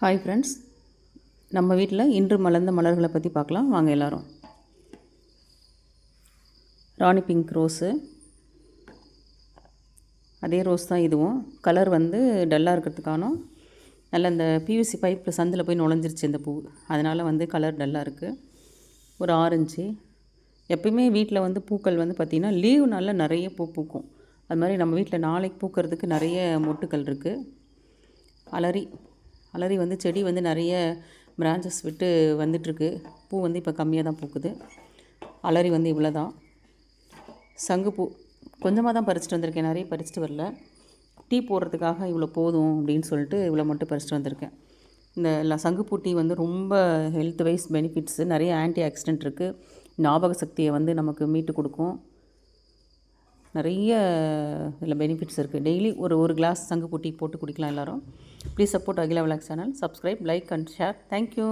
Hi friends நம்ம வீட்டில் இன்று மலர்ந்த மலர்களை பற்றி பார்க்கலாம். வாங்க எல்லாரும். ராணி பிங்க் ரோஸு அதே ரோஸ் தான் இதுவும். கலர் வந்து டல்லாக இருக்கிறதுக்கான நல்ல இந்த பியூசி பைப்பில் சந்தில் போய் நுழைஞ்சிருச்சு இந்த பூ. அதனால் வந்து கலர் டல்லாக இருக்குது ஒரு ஆரஞ்சு. எப்பயுமே வீட்டில் வந்து பூக்கள் வந்து பார்த்திங்கன்னா லீவ் நாளில் நிறைய பூ பூக்கும். அது மாதிரி நம்ம வீட்டில் நாளைக்கு பூக்கிறதுக்கு நிறைய மொட்டுக்கள் இருக்குது அலரி. அலரி வந்து செடி வந்து நிறைய பிரான்ச்சஸ் விட்டு வந்துட்டுருக்கு. பூ வந்து இப்போ கம்மியாக தான் பூக்குது. அலரி வந்து இவ்வளோ தான் சங்குப்பூ கொஞ்சமாக தான் பறிச்சுட்டு வந்திருக்கேன். நிறைய பறிச்சுட்டு வரல. டீ போடுறதுக்காக இவ்வளோ போதும் அப்படின்னு சொல்லிட்டு இவ்வளோ மட்டும் பறிச்சுட்டு வந்திருக்கேன். இந்த எல்லாம் சங்குப்பூ டீ வந்து ரொம்ப ஹெல்த் வைஸ் பெனிஃபிட்ஸு நிறைய ஆன்டி ஆக்சிடென்ட் இருக்குது ஞாபக சக்தியை வந்து நமக்கு மீட்டு கொடுக்கும். நிறைய இதில் பெனிஃபிட்ஸ் இருக்குது டெய்லி ஒரு ஒரு கிளாஸ் சங்கு கூட்டி போட்டு குடிக்கலாம் எல்லாரும். Please support Akila vlog channel subscribe like and share thank you